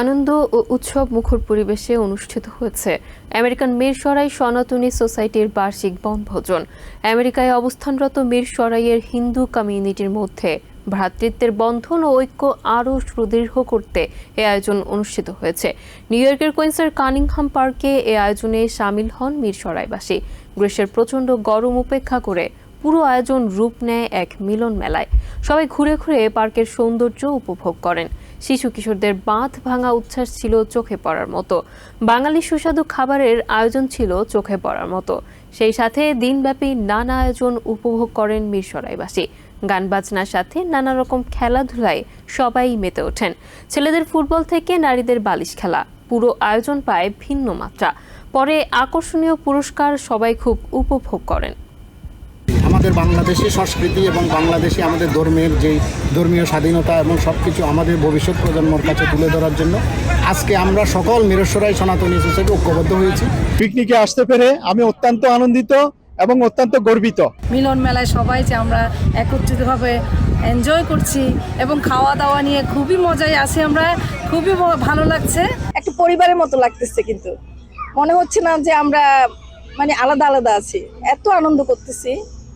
আনন্দ ও উৎসব মুখর পরিবেশে অনুষ্ঠিত হয়েছে। আমেরিকান মিরসরাই সনাতনী সোসাইটির বার্ষিক বনভোজন। আমেরিকায় অবস্থানরত মিরসরাইয়ের হিন্দু কমিউনিটির মধ্যে ভ্রাতৃত্বের বন্ধন ও ঐক্য আরও সুদৃঢ় করতে এ আয়োজন অনুষ্ঠিত হয়েছে। নিউ ইয়র্কের কুইন্সের কানিংহাম পার্কে এ আয়োজনে সামিল হন মিরসরাইবাসী গ্রীষ্মের প্রচণ্ড গরম উপেক্ষা করে পুরো আয়োজন রূপ নেয় এক মিলন মেলায় সবাই ঘুরে ঘুরে পার্কের সৌন্দর্য উপভোগ করেন। শিশু কিশোরদের বাঁধ ভাঙা উচ্ছ্বাস ছিল চোখে পড়ার মতো। বাঙালি সুস্বাদু খাবারের আয়োজন ছিল চোখে পড়ার মতো। সেই সাথে দিনব্যাপী নানা আয়োজন উপভোগ করেন মিরসরাইবাসী। গান বাজনার সাথে নানা রকম খেলাধুলায় সবাই মেতে ওঠেন। ছেলেদের ফুটবল থেকে নারীদের বালিশ খেলা, পুরো আয়োজন পায় ভিন্ন মাত্রা। পরে আকর্ষণীয় পুরস্কার সবাই খুব উপভোগ করেন। আমাদের বাংলাদেশি সংস্কৃতি এবং বাংলাদেশি আমাদের ধর্মের যে ধর্মীয় স্বাধীনতা এবং সব কিছু আমাদের ভবিষ্যৎ প্রজন্মর কাছে তুলে ধরার জন্য আজকে আমরা সকল মিরসরাই সনাতনী সোসাইটি ঐক্যবদ্ধ হয়েছি। পিকনিকে আসতে পেরে আমি অত্যন্ত আনন্দিত এবং অত্যন্ত গর্বিত। মিলন মেলায় সবাই যে আমরা একত্রিতভাবে এনজয় করছি এবং খাওয়া দাওয়া নিয়ে খুবই মজায় আছি আমরা খুবই ভালো লাগছে। একটা পরিবারের মতো লাগতেছে কিন্তু। মনে হচ্ছে না যে আমরা মানে আলাদা আলাদা আছি। এত আনন্দ করতেছি।